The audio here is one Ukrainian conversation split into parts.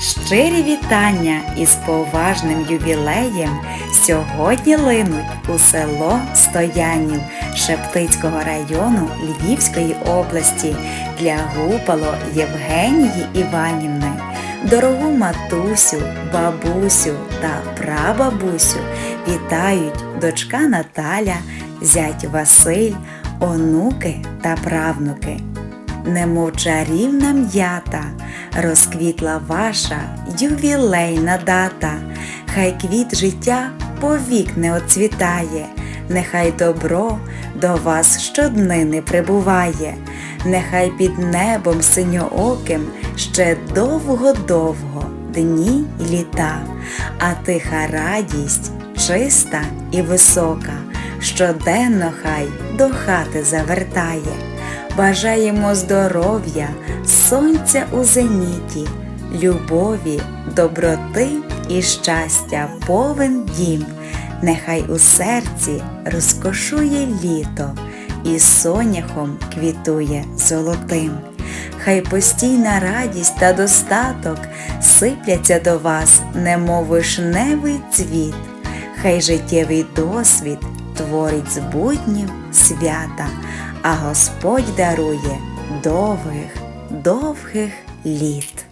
Щирі вітання із поважним ювілеєм сьогодні линуть у село Стоянів Шептицького району Львівської області для Гупало Євгенії Іванівни. Дорогу матусю, бабусю та прабабусю вітають дочка Наталя, зять Василь, онуки та правнуки. Немов чарівна м'ята, розквітла ваша ювілейна дата, хай квіт життя повік не оцвітає, нехай добро до вас щоднини прибуває, нехай під небом синьооким ще довго-довго дні й літа, а тиха радість чиста і висока, щоденно хай до хати завертає. Бажаємо здоров'я, сонця у зеніті, любові, доброти і щастя, повен дім. Нехай у серці розкошує літо і соняхом квітує золотим. Хай постійна радість та достаток сипляться до вас, немов вишневий цвіт, хай життєвий досвід творить з буднів свята, а Господь дарує довгих, довгих літ.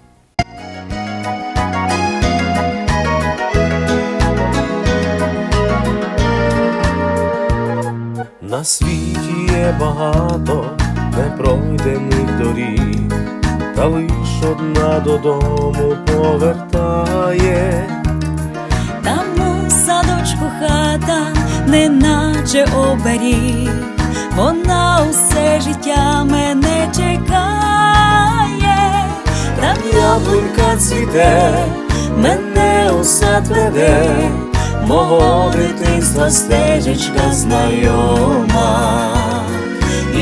На світі є багато непройдених доріг, та лиш одна додому повертає. Там у садочку хата, неначе оберіг, вона життя мене чекає, там Яблунька цвіте, мене у сад веде, мого дитинства стежечка знайома,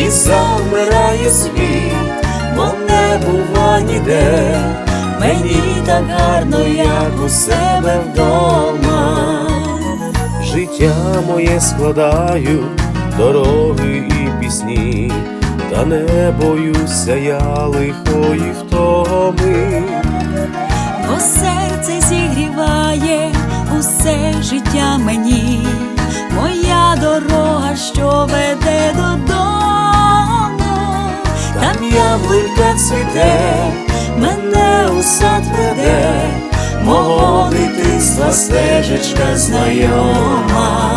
і завмирає світ, бо не бува ніде, мені так гарно, як у себе вдома. Життя моє складаю, дороги і пісні, та не боюся я лихої втоми. бо серце зігріває усе життя мені, моя дорога, що веде додому, Там яблунька цвіте, мене у сад веде, мого дитинства стежечка знайома,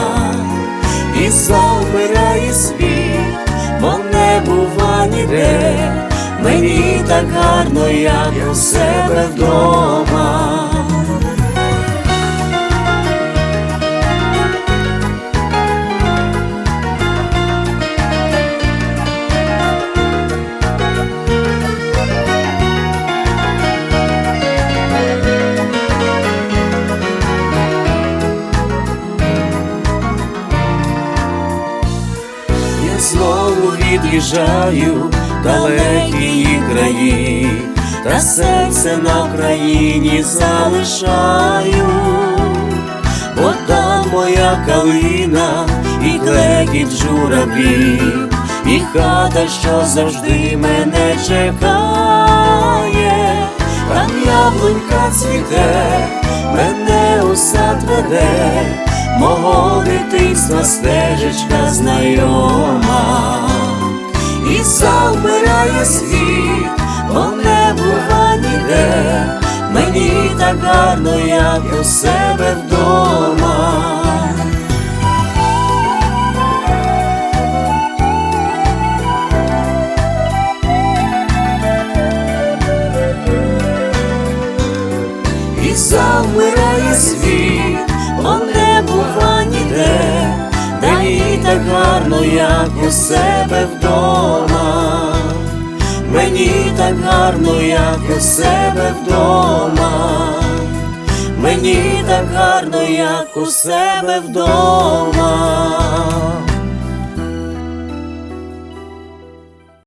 і завмирає світ, ніде, мені так гарно, як у себе вдома. Я знову від'їжджаю далекі краї, та серце на Україні залишаю, бо там моя калина і клекіт журавлів, і хата, що завжди мене чекає, там яблунька цвіте, мене у сад веде, мого дитинства стежечка знайома, і завмирає світ, бо не бува ніде, мені так гарно, як у себе вдома. і завмирає гарно, як у себе вдома, мені так гарно, як у себе вдома, мені так гарно, як у себе вдома.